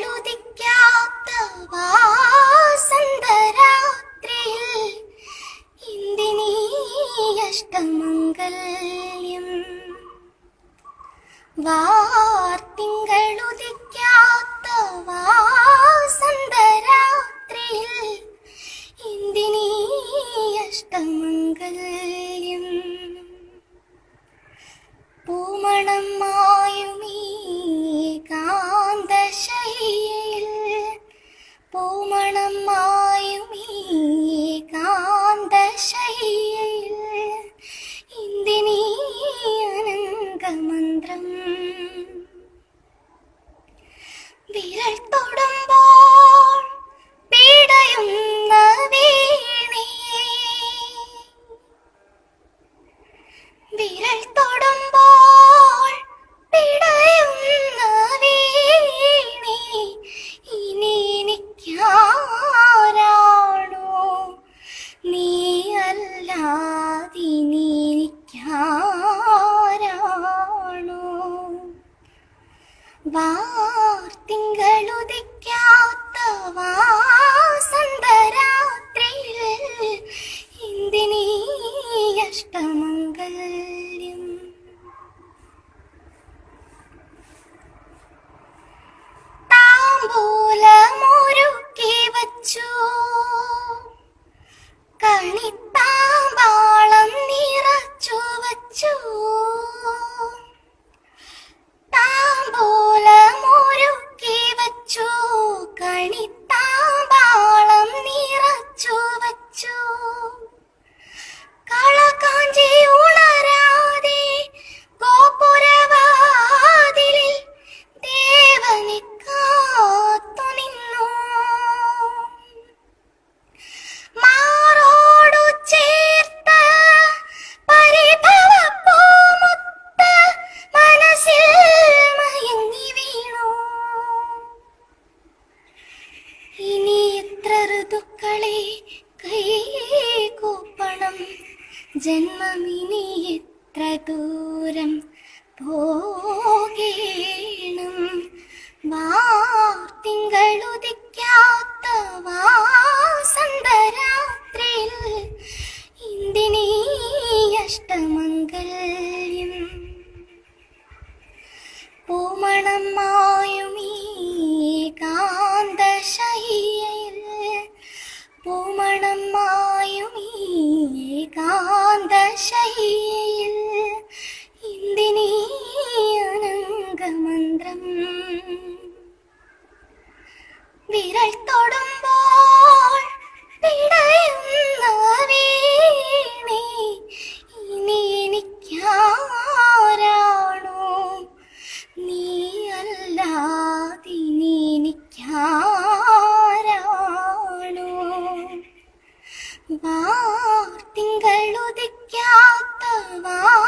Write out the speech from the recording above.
വാക്തിങ്കളുദിക്കാത്ത വാസന്തരാത്രിയിൽ ഇന്ദിനീയഷ്ടമംഗല്യം. വാർത്തിങ്കളുദിക്കാത്ത വാസന്തരാത്രിയിൽ എന്തിനീ അഷ്ടമംഗല്യം? പൂമണം മായുമീ കാന്തശയ്യയിൽ വിരൽ തൊടുമ്പോൾ പീഡയുന്ന വീണയെ വിരൽ തൊടുമ്പോൾ പിടയുന്ന വീണി. ഇനി എനിക്കാരാണോ? നീ അല്ലാതിനി എനിക്കാരാണോ? വാർത്തിങ്കളുദിക്കാത്ത വാസന്തരാത്രിയിൽ എന്തിനീ അഷ്ടമംഗല്യം താമ്പൂലമൊരുക്കി വച്ചു കണിത്താമ്പാളം tiny ഇനി എത്ര ഋതുക്കളെ കൈകൂപ്പണം ജന്മമിനി എത്ര ദൂരം പോകേണം? വാർത്തിങ്കളുദിക്കാത്ത വാസന്തരാത്രിയിൽ ഇന്ദിനീ അഷ്ടമംഗല്യം. പൂമണം മായുമീ വാർത്തിങ്കളുദിക്കാത്ത വാ